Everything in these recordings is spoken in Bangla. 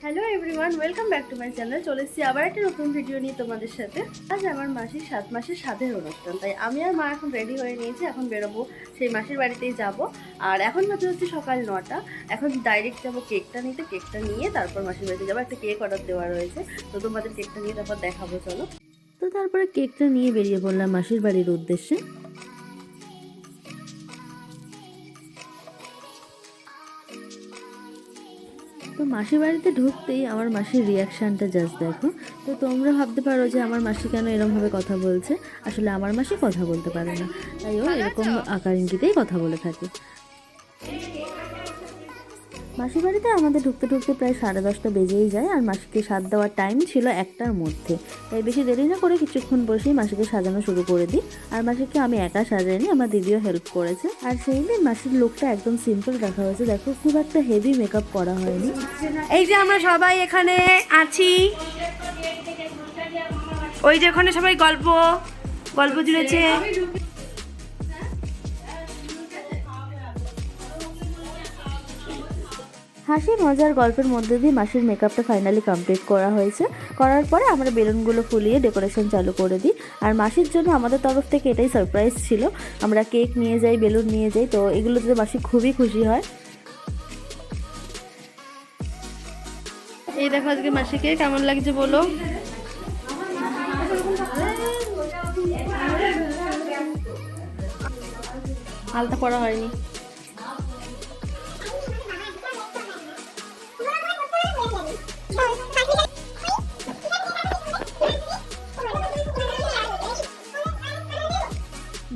Hello everyone welcome back to my channel চলে এসেছি আবার একটা নতুন ভিডিও নিয়ে তোমাদের সাথে। আজ আমার মাসির সাত মাসের সাধের অনুষ্ঠান। তাই আমি আর মা এখন রেডি হয়ে নিয়েছি, এখন বেরোবো। সেই মাসির বাড়িতেই যাব। আর এখন বাজে হচ্ছে সকাল নটা। এখন ডাইরেক্ট যাব কেকটা নিতে কেকটা নিয়ে তারপর মাসির বাড়িতে যাব। একটা কেক অর্ডার দেওয়া রয়েছে। তো তোমাদের কেকটা নিয়ে তারপর দেখাবো, চলো। তো তারপরে কেকটা নিয়ে বেরিয়ে পড়লাম মাসির বাড়ির উদ্দেশ্যে। তো মাসির বাড়িতে ঢুকতেই আমার মাসির রিয়াকশানটা জাস্ট দেখো। তো তোমরা ভাবতে পারো যে আমার মাসি কেন এরমভাবে কথা বলছে। আসলে আমার মাসি কথা বলতে পারে না। তাই ও এরকম আকার ইঙ্গিতেই কথা বলে থাকে। মাসির বাড়িতে আমাদের ঢুকতে ঢুকতে প্রায় সাড়ে দশটা বেজেই যায় আর মাসিকে স্বাদ দেওয়ার টাইম ছিল একটার মধ্যে। তাই বেশি দেরি না করে কিছুক্ষণ বসেই মাসিকে সাজানো শুরু করে দিই। আর মাসিকে আমি একা সাজাইনি, আমার দিদিও হেল্প করেছে। আর সেই দিন মাসির লুকটা একদম সিম্পল রাখা হয়েছে। দেখো, খুব একটা হেভি মেকআপ করা হয়নি। এই যে আমরা সবাই এখানে আছি। ওই যে ওখানে সবাই গল্প গল্প জুড়েছে হাসি মজার গল্পের মধ্যে দিয়ে মাসির মেকআপটা ফাইনালি কমপ্লিট করা হয়েছে। করার পরে আমরা বেলুনগুলো ফুলিয়ে ডেকোরেশন চালু করে দিই। আর মাসির জন্য আমাদের তরফ থেকে এটাই সারপ্রাইজ ছিল। আমরা কেক নিয়ে যাই, বেলুন নিয়ে যাই, তো এগুলোতে মাসি খুবই খুশি হয়। এই দেখো আজকে মাসিকে কেমন লাগছে বলো? আলতা পড়া হয়নি।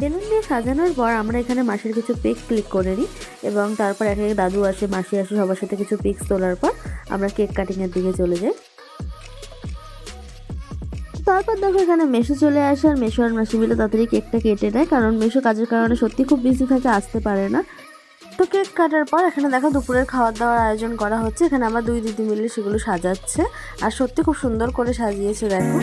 বেলুন দিয়ে সাজানোর পর আমরা এখানে মাসির কিছু পিক ক্লিক করে নিই এবং তারপর এক এক দাদু আসে, মাসি আসে সবার সাথে কিছু পিক্স তোলার পর আমরা কেক কাটিংয়ের দিকে চলে যাই। তারপর দেখো এখানে মেশো চলে আসে আর মেশো আর মাসি মিলে তাড়াতাড়ি কেকটা কেটে নেয় কারণ মেশো কাজের কারণে সত্যি খুব বিজি থাকে, আসতে পারে না। তো কেক কাটার পর এখানে দেখো দুপুরের খাওয়ার দাওয়ার আয়োজন করা হচ্ছে। এখানে আমার দুই দিদি মিলে সেগুলো সাজাচ্ছে আর সত্যি খুব সুন্দর করে সাজিয়েছে দেখো।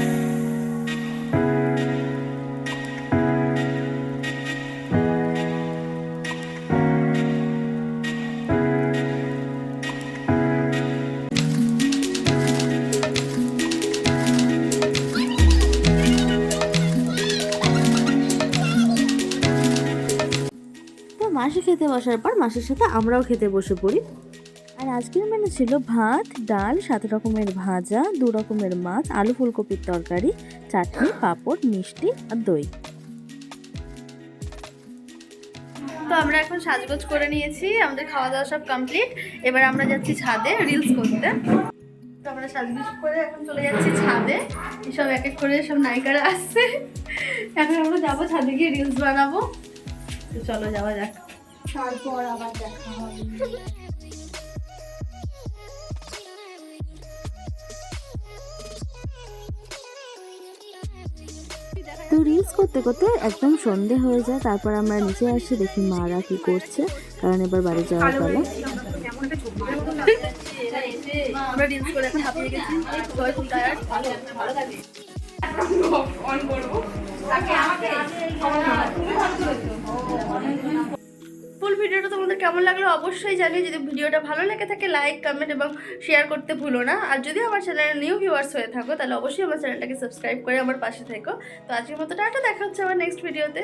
মাসি খেতে বসার পর মাসির সাথে আমরাও খেতে বসে পড়ি। আর আজকের মেনু ছিল ভাত, ডাল, সাত রকমের ভাজা, দু রকমের মাছ, আলু ফুলকপির তরকারি, চাটনি, পাঁপড়, মিষ্টি আর দই। তো আমরা এখন সাজগোজ করে নিয়েছি, আমাদের খাওয়া দাওয়া সব কমপ্লিট এবার আমরা যাচ্ছি ছাদে রিলস করতে। তো আমরা সাজগোজ করে এখন চলে যাচ্ছি ছাদে। সব এক এক করে সব নায়িকারা আসছে। এখন আমরা যাব ছাদে গিয়ে রিলস বানাবো। তো চলো যাওয়া যাক। তারপর আবার দেখা হবে। তো রিলস করতে করতে একদম সন্ধে হয়ে যায় তারপর আমরা নিচে আসি দেখি মারা কি করছে। কারণ এবার বাড়ি যাওয়ার পালা। আমরা রিলস করে এখন হাঁপিয়ে গেছি। সবাই খুব টায়ার্ড ভালো লাগে। ফুল ভিডিওটা তোমাদের কেমন লাগল অবশ্যই জানিয়ে যদি ভিডিওটা ভালো লেগে থাকে লাইক কমেন্ট এবং শেয়ার করতে ভুলো না। আর যদি আমার চ্যানেলে নিউ ভিউয়ার্স হয়ে থাকো, তাহলে অবশ্যই আমার চ্যানেলটাকে সাবস্ক্রাইব করে আমার পাশে থেকো। তো আজকের মতো টাটা, দেখা হচ্ছে আমার নেক্সট ভিডিওতে